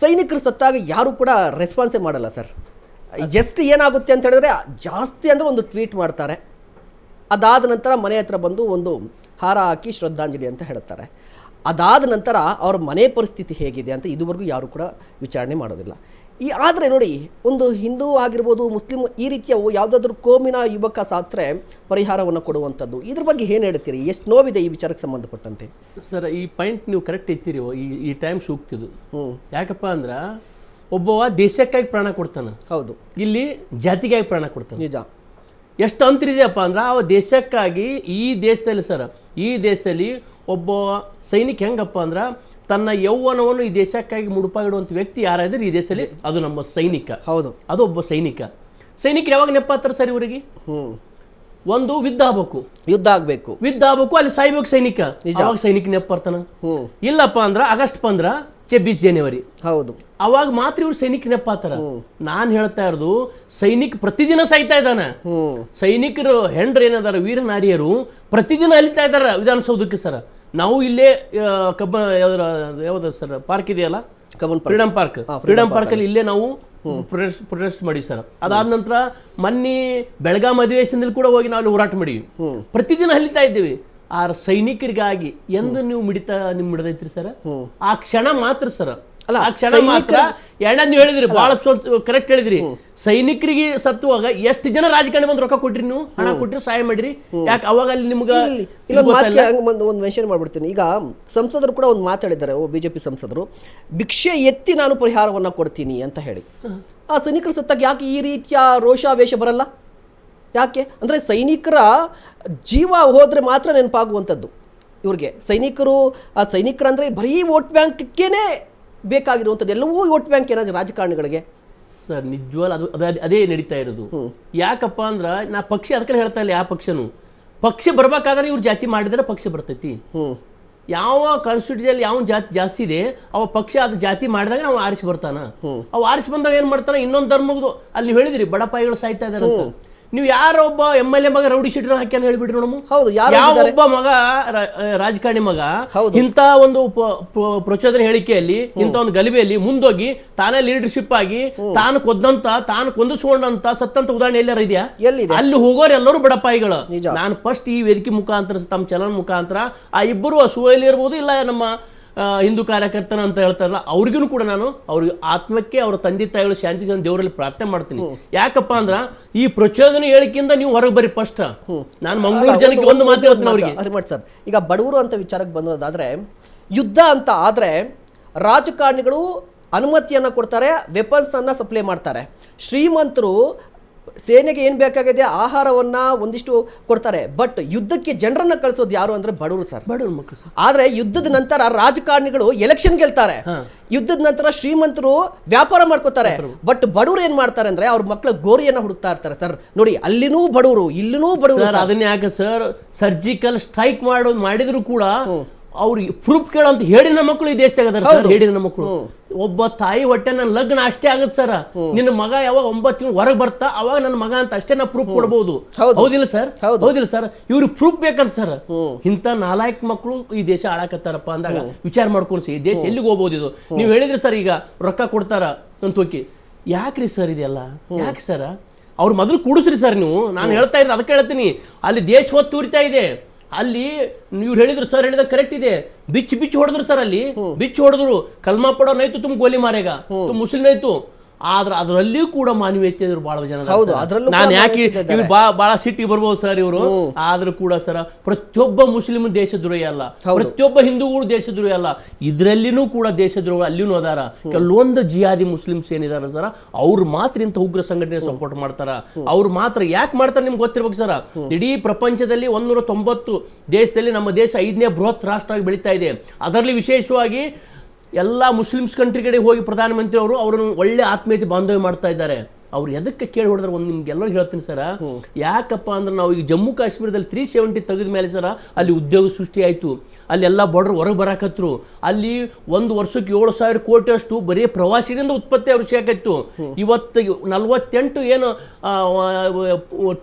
ಸೈನಿಕರು ಸತ್ತಾಗ ಯಾರು ಕೂಡ ರೆಸ್ಪಾನ್ಸೇ ಮಾಡಲ್ಲ ಸರ್. ಜಸ್ಟ್ ಏನಾಗುತ್ತೆ ಅಂತ ಹೇಳಿದ್ರೆ ಜಾಸ್ತಿ ಅಂದರೆ ಒಂದು ಟ್ವೀಟ್ ಮಾಡ್ತಾರೆ. ಅದಾದ ನಂತರ ಮನೆ ಹತ್ರ ಬಂದು ಒಂದು ಹಾರ ಹಾಕಿ ಶ್ರದ್ಧಾಂಜಲಿ ಅಂತ ಹೇಳ್ತಾರೆ ಅದಾದ ನಂತರ ಅವ್ರ ಮನೆ ಪರಿಸ್ಥಿತಿ ಹೇಗಿದೆ ಅಂತ ಇದುವರೆಗೂ ಯಾರೂ ಕೂಡ ವಿಚಾರಣೆ ಮಾಡೋದಿಲ್ಲ. ಈ ಆದರೆ ನೋಡಿ ಒಂದು ಹಿಂದೂ ಆಗಿರ್ಬೋದು ಮುಸ್ಲಿಂ ಈ ರೀತಿಯ ಯಾವುದಾದ್ರೂ ಕೋಮಿನ ಯುವಕ ಸಾತ್ರೆ ಪರಿಹಾರವನ್ನು ಕೊಡುವಂಥದ್ದು ಇದ್ರ ಬಗ್ಗೆ ಏನು ಹೇಳ್ತೀರಿ? ಎಷ್ಟು ನೋವಿದೆ ಈ ವಿಚಾರಕ್ಕೆ ಸಂಬಂಧಪಟ್ಟಂತೆ? ಸರ್ ಈ ಪಾಯಿಂಟ್ ನೀವು ಕರೆಕ್ಟ್ ಇತ್ತೀರಿ ಈ ಈ ಟೈಮ್ ಸೂಕ್ತಿದು. ಹ್ಞೂ ಯಾಕಪ್ಪ ಅಂದ್ರೆ ಒಬ್ಬವ ದೇಶಕ್ಕಾಗಿ ಪ್ರಾಣ ಕೊಡ್ತಾನೆ. ಹೌದು. ಇಲ್ಲಿ ಜಾತಿಗಾಗಿ ಪ್ರಾಣ ಕೊಡ್ತಾನೆ. ನಿಜ. ಎಷ್ಟು ಅಂತರಿದೆಯಪ್ಪ ಅಂದ್ರೆ ಆ ದೇಶಕ್ಕಾಗಿ ಈ ದೇಶದಲ್ಲಿ ಸರ್ ಈ ದೇಶದಲ್ಲಿ ಒಬ್ಬ ಸೈನಿಕ ಹೆಂಗಪ್ಪ ಅಂದ್ರೆ ತನ್ನ ಯೌವನವನ್ನು ಈ ದೇಶಕ್ಕಾಗಿ ಮುಡುಪಾಗಿಡುವಂಥ ವ್ಯಕ್ತಿ ಯಾರಾದ್ರೆ ಈ ದೇಶದಲ್ಲಿ ಅದು ನಮ್ಮ ಸೈನಿಕ. ಹೌದು. ಅದು ಒಬ್ಬ ಸೈನಿಕ. ಸೈನಿಕರು ಯಾವಾಗ ನೆಪ್ಪಾತಾರೆ ಸರ್ ಇವರಿಗೆ? ಒಂದು ಯುದ್ಧ ಆಗ್ಬೇಕು. ಯುದ್ಧ ಆಗ್ಬೇಕು. ಯುದ್ಧ ಆಗ್ಬೇಕು ಅಲ್ಲಿ ಸಾಯ್ಬೇಕು ಸೈನಿಕ. ಯಾವಾಗ ಸೈನಿಕ ನೆಪ್ಪಾರ್ತಾನ? ಇಲ್ಲಪ್ಪ ಅಂದ್ರ ಆಗಸ್ಟ್ ಪಂದ್ರ ಛಬ್ಬೀಸ್ ಜನವರಿ. ಹೌದು. ಅವಾಗ ಮಾತ್ರ ಇವ್ರು ಸೈನಿಕ ನೆಪ್ಪಾತಾರ ನಾನ್ ಹೇಳ್ತಾ ಇರೋದು ಸೈನಿಕ ಪ್ರತಿದಿನ ಸಾಯ್ತಾ ಇದ್ದಾನೆ. ಸೈನಿಕರು ಹೆಂಡ್ರ ಏನದಾರ ವೀರ ನಾರಿಯರು ಪ್ರತಿದಿನ ಅಲಿತಾ ಇದಾರ ವಿಧಾನಸೌಧಕ್ಕೆ ಸರ್. ನಾವು ಇಲ್ಲೇ ಕಬ್ಬ ಯಾವ್ದಾರ ಯಾವ್ದು ಸರ್ ಪಾರ್ಕ್ ಇದೆಯಲ್ಲ? Come on Freedom Park Freedom Park ಅಲ್ಲಿ. ಇಲ್ಲೇ ನಾವು ಪ್ರೊಟೆಸ್ಟ್ ಪ್ರೊಟೆಸ್ಟ್ ಮಾಡಿ ಸರ್. ಅದಾದ ನಂತರ ಮೊನ್ನೆ ಬೆಳಗಾಂ ಅಧಿವೇಶನದಲ್ಲಿ ಕೂಡ ಹೋಗಿ ನಾವು ಹೋರಾಟ ಮಾಡಿವಿ ಪ್ರತಿದಿನ ಹಲಿತಾ ಇದ್ದೀವಿ. ಆ ಸೈನಿಕರಿಗಾಗಿ ಎಂದು ನೀವು ಮಿಡಿತ ನಿಮ್ ಮಿಡದೈತ್ರಿ ಸರ್? ಆ ಕ್ಷಣ ಮಾತ್ರ ಸರ್. ಅಲ್ಲ, ಆ ಕ್ಷಣ ಮಾತ್ರ ಎರಡನೇ ನೀವು ಹೇಳಿದ್ರಿ ಬಹಳ ಕರೆಕ್ಟ್ ಹೇಳಿದ್ರಿ. ಸೈನಿಕರಿಗೆ ಸತ್ತುವಾಗ ಎಷ್ಟು ಜನ ರಾಜಕಾರಣಿ ಬಂದು ರೊಕ್ಕ ಕೊಟ್ರಿ ನೀವು? ಹಣ ಕೊಟ್ರಿ ಸಹಾಯ ಮಾಡ್ರಿ? ಯಾಕೆ ಅವಾಗ ಅಲ್ಲಿ ನಿಮ್ಗ ಒಂದು ಒಂದು ಮೆನ್ಷನ್ ಮಾಡ್ಬಿಡ್ತೀನಿ. ಈಗ ಸಂಸದರು ಕೂಡ ಒಂದು ಮಾತಾಡಿದ್ದಾರೆ ಓ ಬಿ ಜೆ ಪಿ ಸಂಸದರು. ಭಿಕ್ಷೆ ಎತ್ತಿ ನಾನು ಪರಿಹಾರವನ್ನು ಕೊಡ್ತೀನಿ ಅಂತ ಹೇಳಿ. ಆ ಸೈನಿಕರ ಸತ್ತಾಗ ಯಾಕೆ ಈ ರೀತಿಯ ರೋಷಾವೇಶ ಬರಲ್ಲ? ಯಾಕೆ? ಅಂದರೆ ಸೈನಿಕರ ಜೀವ ಹೋದರೆ ಮಾತ್ರ ನೆನಪಾಗುವಂಥದ್ದು. ಇವ್ರಿಗೆ ಸೈನಿಕರು ಆ ಸೈನಿಕರಂದರೆ ಬರೀ ವೋಟ್ ಬ್ಯಾಂಕ್ಗೇನೆ ಬೇಕಾಗಿರುವಂಥದ್ದು ಎಲ್ಲವೂ ವೋಟ್ ಬ್ಯಾಂಕ್ ಏನಾದರೂ ರಾಜಕಾರಣಿಗಳಿಗೆ? ಸರ್ ನಿಜವಾಗ್ಲೂ ಅದು ಅದು ಅದೇ ನಡೀತಾ ಇರೋದು. ಯಾಕಪ್ಪ ಅಂದ್ರೆ ನಾ ಪಕ್ಷ ಅದಕ್ಕೆ ಹೇಳ್ತಾ ಇಲ್ಲ ಯಾವ ಪಕ್ಷನು. ಪಕ್ಷ ಬರ್ಬೇಕಾದ್ರೆ ಇವ್ರು ಜಾತಿ ಮಾಡಿದ್ರೆ ಪಕ್ಷ ಬರ್ತೈತಿ. ಯಾವ ಕಾನ್ಸ್ಟಿಟ್ಯೂಷನ್ ಯಾವ ಜಾತಿ ಜಾಸ್ತಿ ಇದೆ ಅವ ಪಕ್ಷ ಅದು ಜಾತಿ ಮಾಡಿದಾಗ ನಾವು ಆರಿಸಿ ಬರ್ತಾನ. ಅವ್ ಆರಿಸಿ ಬಂದಾಗ ಏನ್ ಮಾಡ್ತಾನ? ಇನ್ನೊಂದು ಧರ್ಮದ್ದು ಅಲ್ಲಿ ಹೇಳಿದ್ರಿ ಬಡಪಾಯಿಗಳು ಸಾಯ್ತಾ ಇದಾರೆ ನೀವು ಯಾರೋ ಒಬ್ಬ ಎಂ ಎಲ್ ಎ ಮಗ ರೌಡಿ ಶೀಟರ್ ಹಾಕಿ ಅಂತ ನಮ್ಮ ಹೌದು ಯಾವ ಒಬ್ಬ ಮಗ ರಾಜಕಾರಣಿ ಮಗ. ಇಂಥ ಒಂದು ಪ್ರಚೋದನೆ ಹೇಳಿಕೆಯಲ್ಲಿ ಇಂಥ ಒಂದು ಗಲಭೆಯಲ್ಲಿ ಮುಂದೋಗಿ ತಾನೇ ಲೀಡರ್ಶಿಪ್ ಆಗಿ ತಾನು ಕೊದ್ದಂತ ತಾನು ಕೊಂದಿಸ್ಕೊಂಡಂತ ಸತ್ತಂತ ಉದಾಹರಣೆ ಎಲ್ಲಾರ ಇದೆಯಾ? ಅಲ್ಲಿ ಹೋಗೋರು ಎಲ್ಲರೂ ಬಡಪಾಯಿಗಳು. ನಾನು ಫಸ್ಟ್ ಈ ವೇದಿಕೆ ಮುಖಾಂತರ ತಮ್ಮ ಚಲನ ಮುಖಾಂತರ ಆ ಇಬ್ಬರು ಸುವೈಲಿ ಇರ್ಬೋದು ಇಲ್ಲ ನಮ್ಮ ಹಿಂದೂ ಕಾರ್ಯಕರ್ತನ ಅಂತ ಹೇಳ್ತಾರಲ್ಲ ಅವ್ರಿಗೂ ಕೂಡ ನಾನು ಅವ್ರಿಗೆ ಆತ್ಮಕ್ಕೆ ಅವ್ರ ತಂದೆ ತಾಯಿಗಳು ಶಾಂತಿ ಸಂತ ದೇವರಲ್ಲಿ ಪ್ರಾರ್ಥನೆ ಮಾಡ್ತೀನಿ. ಯಾಕಪ್ಪ ಅಂದ್ರ ಈ ಪ್ರಚೋದನೆ ಹೇಳಿಕೆಯಿಂದ ನೀವು ಹೊರಗೆ ಬರ್ರಿ ಫಸ್ಟ್. ನಾನು ಮಂಗಳೂರು ಜನಕ್ಕೆ ಒಂದು ಮಾತು ಹೇಳ್ತೀನಿ ಅವ್ರಿಗೆ. ಸರ್. ಈಗ ಬಡವರು ಅಂತ ವಿಚಾರಕ್ಕೆ ಬಂದೋದಾದ್ರೆ ಯುದ್ಧ ಅಂತ ಆದ್ರೆ ರಾಜಕಾರಣಿಗಳು ಅನುಮತಿಯನ್ನು ಕೊಡ್ತಾರೆ ವೆಪನ್ಸನ್ನು ಅನ್ನ ಸಪ್ಲೈ ಮಾಡ್ತಾರೆ. ಶ್ರೀಮಂತರು ಸೇನೆಗೆ ಏನು ಬೇಕಾಗಿದೆ? ಆಹಾರವನ್ನು ಒಂದಿಷ್ಟು ಕೊಡ್ತಾರೆ. ಬಟ್ ಯುದ್ಧಕ್ಕೆ ಜನರನ್ನ ಕಳಿಸೋದು ಯಾರು ಅಂದ್ರೆ ಬಡವರು ಸರ್. ಬಡವ್ರ ಮಕ್ಕಳು ಆದರೆ ಯುದ್ಧದ ನಂತರ ರಾಜಕಾರಣಿಗಳು ಎಲೆಕ್ಷನ್ ಗೆಲ್ತಾರೆ. ಯುದ್ಧದ ನಂತರ ಶ್ರೀಮಂತರು ವ್ಯಾಪಾರ ಮಾಡ್ಕೋತಾರೆ. ಬಟ್ ಬಡವರು ಏನು ಮಾಡ್ತಾರೆ ಅಂದರೆ ಅವ್ರ ಮಕ್ಕಳ ಗೋರಿಯನ್ನು ಹುಡುಕ್ತಾ ಇರ್ತಾರೆ ಸರ್. ನೋಡಿ ಅಲ್ಲಿನೂ ಬಡವರು ಇಲ್ಲಿನೂ ಬಡವರು ಸರ್ ಅದನ್ನ ಯಾಕೆ ಸರ್? ಸರ್ಜಿಕಲ್ ಸ್ಟ್ರೈಕ್ ಮಾಡೋ ಮಾಡಿದ್ರು ಕೂಡ ಅವ್ರಿಗೆ ಪ್ರೂಫ್ ಕೇಳಂತ ಹೇಳಿನ ಮಕ್ಕಳು ಈ ದೇಶದಾಗ ಅದಾರ ಸರ್ ಹೇಳಿನ ಮಕ್ಕಳು. ಒಬ್ಬ ತಾಯಿ ಹೊಟ್ಟೆ ನನ್ನ ಲಗ್ನ ಅಷ್ಟೇ ಆಗತ್ತೆ ಸರ್ ನಿನ್ನ ಮಗ ಯಾವಾಗ ಒಂಬತ್ತು ತಿಂಗಳು ಹೊರಗೆ ಬರ್ತಾ ಅವಾಗ ನನ್ನ ಮಗ ಅಂತ ಅಷ್ಟೇ ನಾ ಪ್ರೂಫ್ ಕೊಡಬಹುದು ಹೌದಿಲ್ಲ ಸರ್ ಹೌದು. ಹೌದಿಲ್ಲ ಸರ್ ಇವ್ರಿಗೆ ಪ್ರೂಫ್ ಬೇಕಂತ ಸರ್ ಇಂಥ ನಾಲ್ಕು ಮಕ್ಕಳು ಈ ದೇಶ ಹಾಳಾಕತ್ತಾರಪ್ಪ ಅಂದಾಗ ವಿಚಾರ ಮಾಡ್ಕೊಂಡು ಸರ್ ಈ ದೇಶ ಎಲ್ಲಿಗೆ ಹೋಗ್ಬೋದು ಇದು? ನೀವು ಹೇಳಿದ್ರಿ ಸರ್ ಈಗ ರೊಕ್ಕ ಕೊಡ್ತಾರ ಅಂತ ಹೋಗಿ. ಯಾಕ್ರಿ ಸರ್ ಇದೆಲ್ಲ? ಯಾಕೆ ಸರ್ ಅವ್ರ ಮೊದಲು ಕೂಡಿಸ್ರಿ ಸರ್ ನೀವು. ನಾನು ಹೇಳ್ತಾ ಇದ್ದೆ ಅದಕ್ಕೆ ಹೇಳ್ತೀನಿ ಅಲ್ಲಿ ದೇಶ ಹೊತ್ತು ಉರಿತಾ ಇದೆ. ಅಲ್ಲಿ ಇವ್ರು ಹೇಳಿದ್ರು ಸರ್ ಹೇಳಿದ ಕರೆಕ್ಟ್ ಇದೆ. ಬಿಚ್ಚಿ ಬಿಚ್ಚಿ ಹೊಡೆದ್ರು ಸರ್ ಅಲ್ಲಿ. ಬಿಚ್ಚಿ ಹೊಡೆದ್ರು. ಕಲ್ಮಾ ಪಡೋ ನೈತು ತುಂಬ ಗೋಲಿ ಮಾರೇಗ. ತುಂಬ ಮುಸ್ಲಿಂ ನೈತು. ಆದ್ರೆ ಅದರಲ್ಲಿಯೂ ಕೂಡ ಮಾನವೀಯತೆ ಇದ್ರು ಬಹಳ ಜನ ಹೌದು. ಅದ್ರಲ್ಲೂ ನಾನು ಯಾಕೆ ಇವ್ರು ಬಹಳ ಸಿಟ್ಟಿಗೆ ಬರ್ಬೋದು ಸರ್ ಇವರು. ಆದ್ರೂ ಕೂಡ ಸರ್ ಪ್ರತಿಯೊಬ್ಬ ಮುಸ್ಲಿಂ ದೇಶದ್ರೋಹಿ ಅಲ್ಲ. ಪ್ರತಿಯೊಬ್ಬ ಹಿಂದೂಗಳು ದೇಶದ್ರೋಹಿ ಅಲ್ಲ. ಇದ್ರಲ್ಲಿನೂ ಕೂಡ ದೇಶದ್ರೋಹ ಅಲ್ಲಿನೂ ಅದಾರ. ಕೆಲವೊಂದು ಜಿಯಾದಿ ಮುಸ್ಲಿಮ್ಸ್ ಏನಿದಾರ ಸರ್ ಅವ್ರು ಮಾತ್ರ ಇಂಥ ಉಗ್ರ ಸಂಘಟನೆ ಸಪೋರ್ಟ್ ಮಾಡ್ತಾರ. ಅವ್ರು ಮಾತ್ರ ಯಾಕೆ ಮಾಡ್ತಾರೆ ನಿಮ್ಗೆ ಗೊತ್ತಿರ್ಬೇಕು ಸರ್? ಇಡೀ ಪ್ರಪಂಚದಲ್ಲಿ ಒಂದೂರ ತೊಂಬತ್ತು ದೇಶದಲ್ಲಿ ನಮ್ಮ ದೇಶ ಐದನೇ ಬೃಹತ್ ರಾಷ್ಟ್ರವಾಗಿ ಬೆಳೀತಾ ಇದೆ. ಅದರಲ್ಲಿ ವಿಶೇಷವಾಗಿ ಎಲ್ಲ ಮುಸ್ಲಿಮ್ಸ್ ಕಂಟ್ರಿ ಕಡೆ ಹೋಗಿ ಪ್ರಧಾನಮಂತ್ರಿ ಅವರು ಅವರನ್ನು ಒಳ್ಳೆ ಆತ್ಮೀಯತೆ ಬಾಂಧವ್ಯ ಮಾಡ್ತಾ ಇದ್ದಾರೆ. ಅವ್ರು ಎದಕ್ಕೆ ಕೇಳಿ ಹೊಡೆದ್ರೆ? ಒಂದು ನಿಮ್ಗೆ ಎಲ್ಲರೂ ಹೇಳ್ತೀನಿ ಸರ. ಯಾಕಪ್ಪ ಅಂದ್ರೆ ನಾವು ಈಗ ಜಮ್ಮು ಕಾಶ್ಮೀರದಲ್ಲಿ ತ್ರೀ ಸೆವೆಂಟಿ ತೆಗೆದ ಮೇಲೆ ಸರ ಅಲ್ಲಿ ಉದ್ಯೋಗ ಸೃಷ್ಟಿ ಆಯಿತು. ಅಲ್ಲಿ ಎಲ್ಲ ಬಾರ್ಡರ್ ಹೊರಗೆ ಬರಾಕತ್ರು. ಅಲ್ಲಿ ಒಂದು ವರ್ಷಕ್ಕೆ ಏಳು ಸಾವಿರ ಕೋಟಿ ಅಷ್ಟು ಬರೀ ಪ್ರವಾಸಿಗರಿಂದ ಉತ್ಪತ್ತಿ ಅವ್ರು ಸಿಗಾಕತ್ತು ಇವತ್ತು ನಲ್ವತ್ತೆಂಟು ಏನು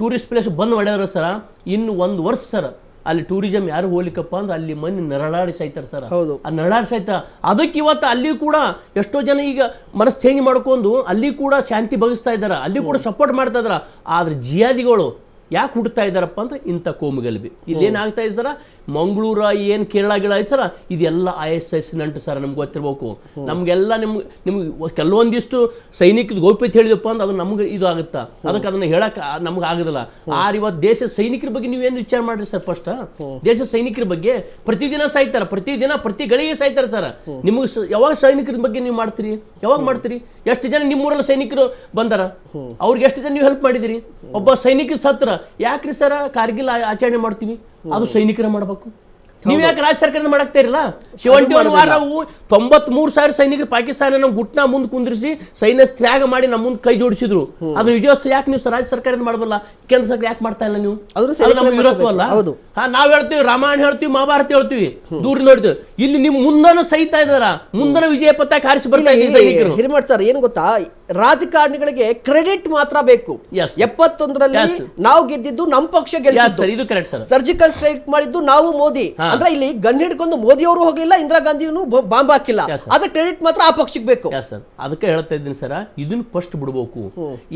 ಟೂರಿಸ್ಟ್ ಪ್ಲೇಸ್ ಬಂದ್ ಮಾಡ್ಯಾರ ಸರ. ಇನ್ನು ಒಂದು ವರ್ಷ ಸರ್. ಅಲ್ಲಿ ಟೂರಿಸಂ ಯಾರು ಹೋಗ್ಲಿಕ್ಕಪ್ಪ ಅಂದ್ರೆ ಅಲ್ಲಿ ಮನೆ ನರಳಾಡಿ ಸಾಯ್ತಾರೆ ಸರ್. ಹೌದು. ಆ ನರಳಾಡಿ ಸಾಯ್ತ ಅದಕ್ಕೆ ಇವತ್ತು ಅಲ್ಲಿ ಕೂಡ ಎಷ್ಟೋ ಜನ ಈಗ ಮನಸ್ಸು ಚೇಂಜ್ ಮಾಡ್ಕೊಂಡು ಅಲ್ಲಿ ಕೂಡ ಶಾಂತಿ ಬಗಿಸ್ತಾ ಇದ್ದಾರೆ ಅಲ್ಲಿ ಕೂಡ ಸಪೋರ್ಟ್ ಮಾಡ್ತಾ ಇದ್ದಾರೆ ಆದ್ರೆ ಜಿಯಾದಿಗಳು ಯಾಕೆ ಹುಡ್ತಾ ಇದ್ದಾರಪ್ಪ ಅಂದ್ರೆ ಇಂಥ ಕೋಮುಗಲ್ಬಿ ಇಲ್ಲೇನಾಗ್ತಾ ಇದ್ದಾರ ಮಂಗಳೂರ ಏನು ಕೇರಳ ಗಿಳ ಸರ? ಇದೆಲ್ಲ ಐ ಎಸ್ ಎಸ್ ನಂಟು ಸರ್ ನಮ್ಗೆ ಗೊತ್ತಿರ್ಬೇಕು. ನಮಗೆಲ್ಲ ನಿಮ್ಗೆ ನಿಮ್ಗೆ ಕೆಲವೊಂದಿಷ್ಟು ಸೈನಿಕದ ಗೋಪ್ಯತೆ ಹೇಳಿದಪ್ಪ ಅಂದ್ರೆ ಅದು ನಮ್ಗೆ ಇದು ಆಗುತ್ತಾ? ಅದಕ್ಕೆ ಅದನ್ನ ಹೇಳಕ್ ನಮ್ಗೆ ಆಗೋದಿಲ್ಲ. ಆರ್ ಇವತ್ತು ದೇಶದ ಸೈನಿಕರ ಬಗ್ಗೆ ನೀವೇನು ವಿಚಾರ ಮಾಡ್ರಿ ಸರ್ ಫಸ್ಟ್? ದೇಶದ ಸೈನಿಕರ ಬಗ್ಗೆ ಪ್ರತಿದಿನ ಸಾಯ್ತಾರ, ಪ್ರತಿದಿನ ಪ್ರತಿ ಗಳಿಗೆ ಸಾಯ್ತಾರೆ ಸರ್. ನಿಮಗೆ ಯಾವಾಗ ಸೈನಿಕರ ಬಗ್ಗೆ ನೀವು ಮಾಡ್ತೀರಿ? ಯಾವಾಗ ಮಾಡ್ತೀರಿ? ಎಷ್ಟು ಜನ ನಿಮ್ಮೂರಲ್ಲಿ ಸೈನಿಕರು ಬಂದಾರ? ಅವ್ರಿಗೆ ಎಷ್ಟು ಜನ ನೀವು ಹೆಲ್ಪ್ ಮಾಡಿದಿರಿ? ಒಬ್ಬ ಸೈನಿಕ ಸತ್ರ ಯಾಕ್ರಿ ಸರ ಕಾರ್ಗಿಲ್ ಆಚರಣೆ ಮಾಡ್ತೀವಿ? ಅದು ಸೈನಿಕರ ಮಾಡಬೇಕು. ನೀವು ಯಾಕೆ ರಾಜ್ಯ ಸರ್ಕಾರದಿಂದ ಮಾಡಕ್ತಾ ಇರಲ್ಲ ಶಿವಂಟಿ ಒಂದು ವಾರ ನಾವು ತೊಂಬತ್ ಮೂರು ಸಾವಿರ ಸೈನಿಕರು ಪಾಕಿಸ್ತಾನ ನಮ್ಮ ಗುಟ್ನ ಮುಂದೆ ಕುಂದಿರಿಸಿ ಸೈನ್ಯ ತ್ಯಾಗ ಮಾಡಿ ನಮ್ಮ ಮುಂದೆ ಕೈ ಜೋಡಿಸಿದ್ರು. ಅದು ವಿಜಯೋತ್ಸವ ಯಾಕೆ ನೀವು ರಾಜ್ಯ ಸರ್ಕಾರದಿಂದ ಮಾಡಬಲ್ಲ ಕೇಂದ್ರ ಸರ್ಕಾರ ಯಾಕೆ ಮಾಡ್ತಾ ಇಲ್ಲ ನೀವು? ಅಲ್ಲ. ಹೌದು. ಹಾ ನಾವ್ ಹೇಳ್ತೀವಿ ರಾಮಾಯಣ ಹೇಳ್ತೀವಿ ಮಹಾಭಾರತ ಹೇಳ್ತೀವಿ. ದೂರ ನೋಡ್ತೀವಿ ಇಲ್ಲಿ ನಿಮ್ ಮುಂದನ ಸಹಿತ ಇದಾರ ಮುಂದನ ವಿಜಯ ಪತಾಕ ಹಾರಿಸಿ ಬರ್ತಾ ಇದ್ದೀವಿ ಸೈನಿಕರು. ಸರ್ ಏನು ಗೊತ್ತಾ? ರಾಜಕಾರಣಿಗಳಿಗೆ ಕ್ರೆಡಿಟ್ ಮಾತ್ರ ಬೇಕು. ಎಪ್ಪತ್ತೊಂದರಲ್ಲಿ. ನಾವು ಗೆದ್ದಿದ್ದು ನಮ್ಮ ಪಕ್ಷ ಗೆಲ್ಸಿದ್ದು ಸರ್ ಇದು ಕರೆಕ್ಟ್ ಸರ್ ಸರ್ಜಿಕಲ್ ಸ್ಟ್ರೈಕ್ ಮಾಡಿದ್ದು ನಾವು ಮೋದಿ. ಅಂದ್ರೆ ಇಲ್ಲಿ ಗನ್ ಹಿಡ್ಕೊಂಡು ಮೋದಿ ಅವರು ಹೋಗ್ಲಿಲ್ಲ ಇಂದಿರಾ ಗಾಂಧಿನೂ ಬಾಂಬ್ ಹಾಕಿಲ್ಲ. ಅದಕ್ಕೆ ಕ್ರೆಡಿಟ್ ಮಾತ್ರ ಆ ಪಕ್ಷಕ್ಕೆ ಬೇಕು. ಅದಕ್ಕೆ ಹೇಳ್ತಾ ಇದ್ದೀನಿ ಸರ್ ಇದನ್ನ ಫಸ್ಟ್ ಬಿಡ್ಬೇಕು.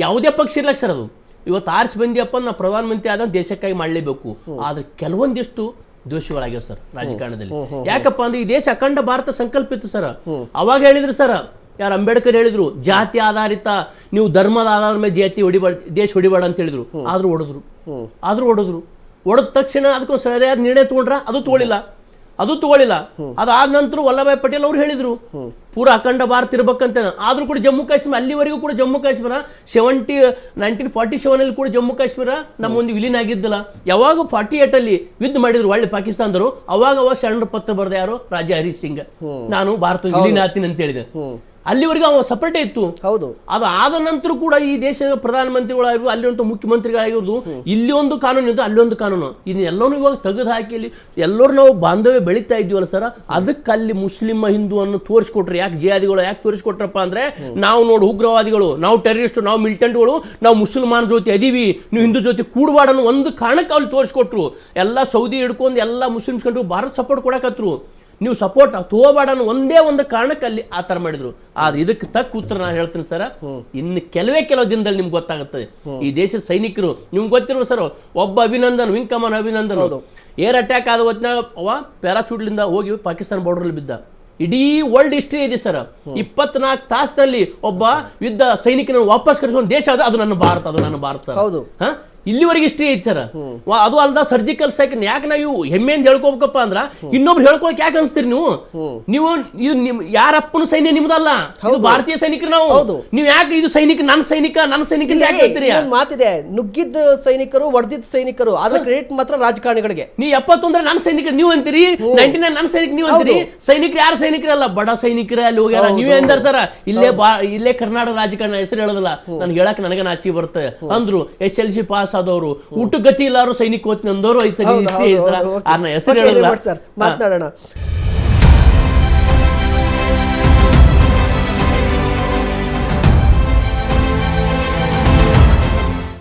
ಯಾವುದೇ ಪಕ್ಷ ಇರ್ಲಕ್ ಸರ್ ಅದು. ಇವತ್ತು ಆರ್ಸ್ ಬಂದಿಯಪ್ಪ ನಾ ಪ್ರಧಾನಮಂತ್ರಿ ಆದ ದೇಶಕ್ಕಾಗಿ ಮಾಡಲೇಬೇಕು. ಆದ್ರೆ ಕೆಲವೊಂದಿಷ್ಟು ದೋಷಿಗಳಾಗ್ಯಾವ ಸರ್ ರಾಜಕಾರಣದಲ್ಲಿ. ಯಾಕಪ್ಪ ಅಂದ್ರೆ ಈ ದೇಶ ಅಖಂಡ ಭಾರತ ಸಂಕಲ್ಪ ಇತ್ತು ಸರ್ ಅವಾಗ ಹೇಳಿದ್ರು ಸರ್ ಯಾರು ಅಂಬೇಡ್ಕರ್ ಹೇಳಿದ್ರು ಜಾತಿ ಆಧಾರಿತ ನೀವು ಧರ್ಮದ ಆಧಾರದ ಮೇಲೆ ಜಾತಿ ಹೊಡಿಬಾರ್ದು ದೇಶ ಹೊಡಿಬಾರ್ದು ಅಂತ ಹೇಳಿದ್ರು. ಆದ್ರೂ ಹೊಡೆದ್ರು ಆದ್ರೂ ಹೊಡೆದ್ರು ಹೊಡೆದ ತಕ್ಷಣ ಅದಕ್ಕೂ ಸರಿಯಾದ ನಿರ್ಣಯ ತಗೊಂಡ್ರ ಅದು ತಗೊಳ್ಳಿಲ್ಲ ಅದು ತಗೊಳ್ಳಿಲ್ಲ ಅದಾದ ನಂತರ ವಲ್ಲಭಾಯ್ ಪಟೇಲ್ ಅವ್ರು ಹೇಳಿದ್ರು ಪೂರ ಅಖಂಡ ಭಾರತ ಇರ್ಬೇಕಂತ ಆದ್ರೂ ಕೂಡ ಜಮ್ಮು ಕಾಶ್ಮೀರ ಅಲ್ಲಿವರೆಗೂ ಕೂಡ Jammu Kashmir seventy nineteen forty seven ಅಲ್ಲಿ ಕೂಡ ಜಮ್ಮು ಕಾಶ್ಮೀರ ನಮ್ಮೊಂದು ವಿಲೀನ ಆಗಿದ್ದಿಲ್ಲ. ಯಾವಾಗ ಫಾರ್ಟಿ ಏಟ್ ಅಲ್ಲಿ ಯುದ್ಧ ಮಾಡಿದ್ರು ಒಳ್ಳೆ ಪಾಕಿಸ್ತಾನದವರು. ಅವಾಗ ಅವಾಗ ಶರಣರ ಪತ್ರ ಬರೆದ ಯಾರು? ರಾಜಾ ಹರೀಶ್ ಸಿಂಗ್. ನಾನು ಭಾರತ ವಿಲೀನ ಆತೀನಿ ಅಂತ ಹೇಳಿದೆ. ಅಲ್ಲಿವರೆಗೂ ಅವ ಸಪರೇಟೇ ಇತ್ತು. ಹೌದು. ಅದು ಆದ ನಂತರ ಕೂಡ ಈ ದೇಶದ ಪ್ರಧಾನಮಂತ್ರಿಗಳಾಗಿರ್ಬೋದು ಅಲ್ಲಿರುವಂಥ ಮುಖ್ಯಮಂತ್ರಿಗಳಾಗಿರ್ಬೋದು ಇಲ್ಲಿ ಒಂದು ಕಾನೂನು ಇದ್ದು ಅಲ್ಲಿ ಒಂದು ಕಾನೂನು. ಇದನ್ನೆಲ್ಲನೂ ಇವಾಗ ತೆಗೆದು ಹಾಕಿ ಅಲ್ಲಿ ಎಲ್ಲರೂ ನಾವು ಬಾಂಧವ್ಯ ಬೆಳೀತಾ ಇದ್ದೀವಲ್ಲ ಸರ್? ಅದಕ್ಕೆ ಅಲ್ಲಿ ಮುಸ್ಲಿಂ ಹಿಂದೂ ಅನ್ನು ತೋರಿಸ್ಕೊಟ್ರೆ. ಯಾಕೆ ಜಿಯಾದಿಗಳು ಯಾಕೆ ತೋರಿಸ್ಕೊಟ್ರಪ್ಪ ಅಂದ್ರೆ ನಾವು ನೋಡು ಉಗ್ರವಾದಿಗಳು ನಾವು ಟೆರರಿಸ್ಟ್ ನಾವು ಮಿಲಿಟೆಂಟ್ಗಳು ನಾವು ಮುಸಲ್ಮಾನ್ ಜೊತೆ ಅದೀವಿ ನೀವು ಹಿಂದೂ ಜೊತೆ ಕೂಡಬಾರ್ದು ಒಂದು ಕಾರಣಕ್ಕೆ ಅಲ್ಲಿ ತೋರಿಸ್ಕೊಟ್ರು. ಎಲ್ಲ ಸೌದಿ ಹಿಡ್ಕೊಂಡು ಎಲ್ಲ ಮುಸ್ಲಿಮ್ಸ್ ಕಂಡು ಭಾರತ್ ಸಪೋರ್ಟ್ ಕೊಡಕತ್ರು. ನೀವು ಸಪೋರ್ಟ್ ತಗೋಬೇಡ ಅನ್ನೋ ಒಂದೇ ಒಂದು ಕಾರಣಕ್ಕೆ ಅಲ್ಲಿ ಆ ಥರ ಮಾಡಿದ್ರು. ಆದ್ರೆ ಇದಕ್ಕೆ ತಕ್ಕ ಉತ್ತರ ನಾನು ಹೇಳ್ತೀನಿ ಸರ್ ಇನ್ನು ಕೆಲವೇ ಕೆಲವು ದಿನದಲ್ಲಿ ನಿಮ್ಗೆ ಗೊತ್ತಾಗುತ್ತದೆ. ಈ ದೇಶದ ಸೈನಿಕರು ನಿಮ್ಗೆ ಗೊತ್ತಿರುವ ಸರ್ ಒಬ್ಬ Abhinandan wing commander Abhinandan air attack ಆದ ಹೊತ್ತಿನಾಗ ಅವ ಪ್ಯಾರಾಚೂಟ್ಲಿಂದ ಹೋಗಿ ಪಾಕಿಸ್ತಾನ ಬಾರ್ಡರ್ ಬಿದ್ದ. ಇಡೀ ವರ್ಲ್ಡ್ ಹಿಸ್ಟ್ರಿ ಇದೆ ಸರ್. ಇಪ್ಪತ್ನಾಲ್ಕು ತಾಸಿನಲ್ಲಿ ಒಬ್ಬ ಯುದ್ಧ ಸೈನಿಕನ ವಾಪಸ್ ಕರೆಸುವ ದೇಶ ಅದು ಅದು ನನ್ನ ಭಾರತ ಅದು ನನ್ನ ಭಾರತ ಹೌದು. ಹೌದು. ಇಲ್ಲಿವರೆಗೆ ಇಷ್ಟೇ ಐತಿ ಸರ್ ಅದು ಅಲ್ದ ಸರ್ಜಿಕಲ್ ಸ್ಟ್ರೈಕ್ ಯಾಕೆ ಹೆಮ್ಮೆ ಹೆಮ್ಮೆಯಿಂದ ಹೇಳ್ಕೋಬೇಕಪ್ಪ ಅಂದ್ರ ಇನ್ನೊಬ್ರು ಹೇಳ್ಕೊಳಕ್ ಯಾಕೆ ಅನ್ಸ್ತೀರಿ ನೀವು? ನೀವು ಇದು ನಿಮ್ ಯಾರಪ್ಪನ ಸೈನ್ಯ ನಿಮ್ದಲ್ಲ? ಭಾರತೀಯ ಸೈನಿಕರು ನಾವು. ನೀವ್ ಯಾಕೆ ಇದು ಸೈನಿಕ ನನ್ನ ಸೈನಿಕ ನನ್ನ ಸೈನಿಕ ಅಂತ ಮಾತಿದೆ ನುಗ್ಗಿದ್ದ ಸೈನಿಕರು ಒಡೆದಿದ್ದ ಸೈನಿಕರು ಅದ್ರ ಕ್ರೆಡಿಟ್ ಮಾತ್ರ ರಾಜಕಾರಣಿಗಳಿಗೆ. ನೀವು ಎಪ್ಪತ್ತೊಂದ್ರೆ ನನ್ನ ಸೈನಿಕರು ನೀವು ಅಂತೀರಿ ನೈನ್ಟಿ ನೈನ್ ನನ್ನ ಸೈನಿಕ ನೀವು ಅಂತೀರಿ ಸೈನಿಕರು ಯಾರು ಸೈನಿಕರಲ್ಲ ಬಡ ಸೈನಿಕರೇ ಅಲ್ಲಿ ಹೋಗ್ಯಾರ. ನೀವೇ ಅಂದಾರ ಸರ್ ಇಲ್ಲೇ ಬಾ ಇಲ್ಲೇ ಕರ್ನಾಟಕ ರಾಜಕಾರಣ ಹೆಸರು ಹೇಳೋದಿಲ್ಲ. ನನ್ಗೆ ಹೇಳಕ್ ನನಗೆ ನಾಚಿ ಬರುತ್ತೆ ಅಂದ್ರು ಎಸ್ ಎಲ್ ಸಿ ಪಾಸ್ ಆದವರು ಊಟ ಗತಿ ಇಲ್ಲಾರು ಸೈನಿಕ ಹೋಗ್ತೀನಿ ಅಂದವರು ಐದು ಸರಿ. ಆರ್ನ ಹೆಸರು ಮಾತನಾಡೋಣ